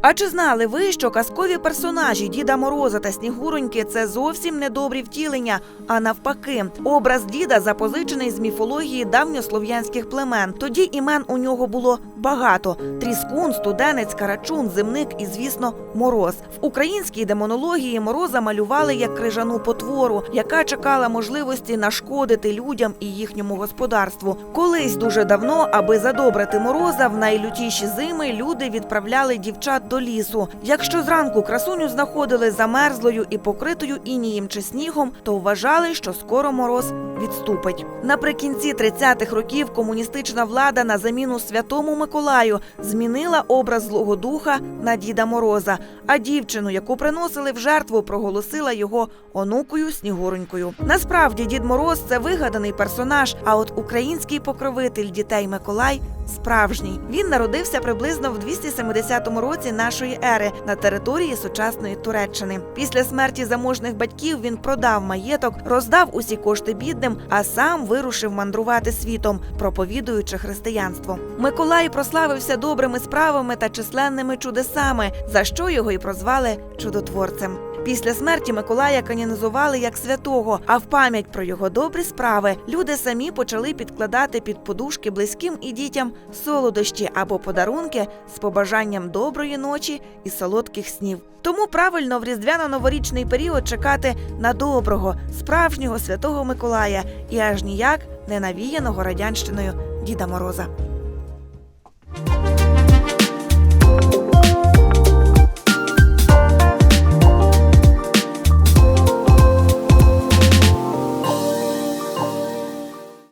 А чи знали ви, що казкові персонажі Діда Мороза та Снігуроньки це зовсім не добрі втілення, а навпаки, образ діда запозичений з міфології давньослов'янських племен. Тоді імен у нього було багато: тріскун, студенець, карачун, земник і, звісно, мороз. В українській демонології мороза малювали як крижану потвору, яка чекала можливості нашкодити людям і їхньому господарству. Колись дуже давно, аби задобрити мороза, в найлютіші зими люди відправляли дівчат до лісу. Якщо зранку красуню знаходили замерзлою і покритою інієм чи снігом, то вважали, що скоро мороз відступить. Наприкінці 30-х років комуністична влада на заміну святому Миколаю змінила образ злого духа на Діда Мороза, а дівчину, яку приносили в жертву, проголосила його онукою Снігуронькою. Насправді Дід Мороз це вигаданий персонаж. А от український покровитель дітей Миколай справжній. Він народився приблизно в 270 році нашої ери на території сучасної Туреччини. Після смерті заможних батьків він продав маєток, роздав усі кошти бідним, а сам вирушив мандрувати світом, проповідуючи християнство. Миколай прославився добрими справами та численними чудесами, за що його і прозвали чудотворцем. Після смерті Миколая канонізували як святого, а в пам'ять про його добрі справи люди самі почали підкладати під подушки близьким і дітям солодощі або подарунки з побажанням доброї ночі і солодких снів. Тому правильно в різдвяно-новорічний період чекати на доброго, справжнього святого Миколая і аж ніяк не навіяного радянщиною Діда Мороза.